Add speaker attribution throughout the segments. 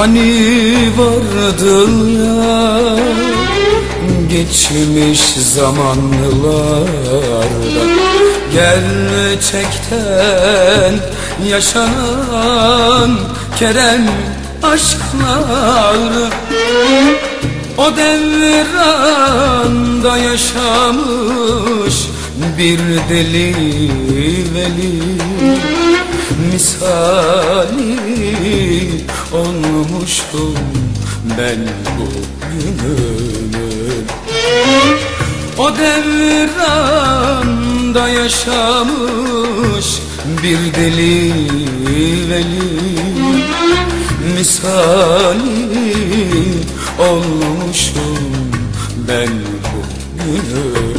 Speaker 1: Hani vardı ya geçmiş zamanlarda. Gerçekten yaşanan Kerem aşkları O devranda yaşamış bir deli veli Misali olmuştum ben bugünümün O devranda yaşamış bir deli veli. Misali olmuşum ben bugünümün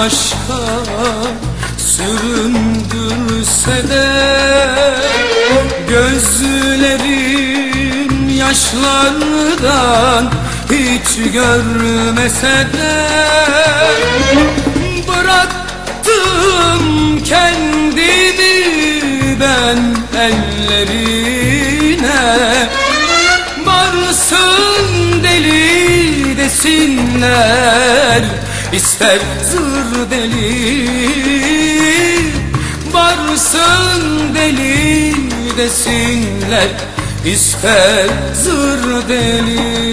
Speaker 1: aşka süründürse de Gözlerim yaşlardan hiç görmese de Bıraktım kendimi ben ellerine. Varsın deli desinler ister zır deli Varsın deli desinler. İster zır deli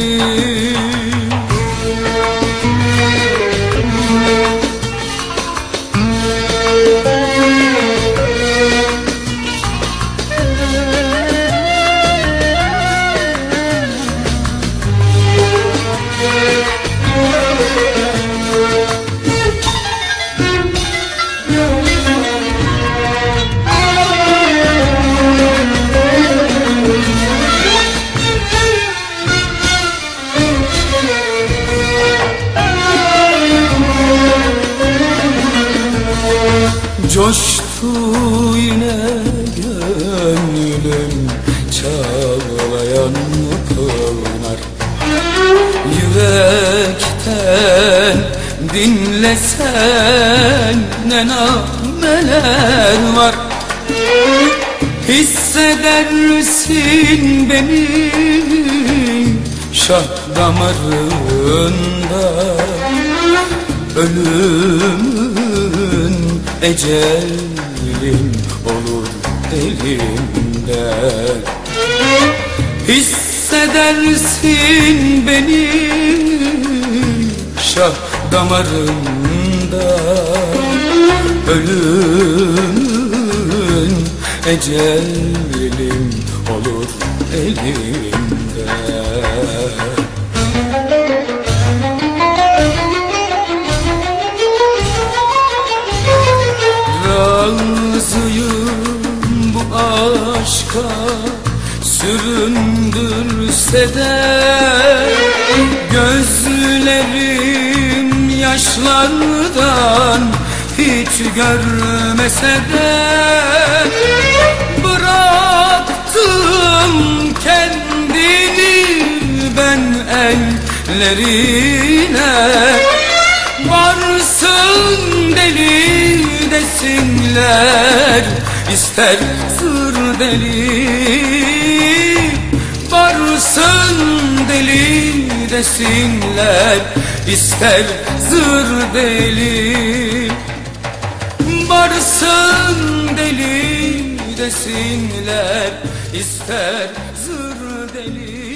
Speaker 1: Coştu yine gönlüm çağlayan pınar Yürekten dinlesen ne nameler var? Hissedersin beni? Şah damarında Ölümün ecelin olur elimde? Hissedersin beni şah damarında. Ölümün ecelin olur elimde de Gözlerim yaşlardan hiç görmese de Bıraktım kendimi ben ellerine. Varsın deli desinler ister zır deli Varsın deli desinler ister zır deli. Varsın deli desinler ister zır deli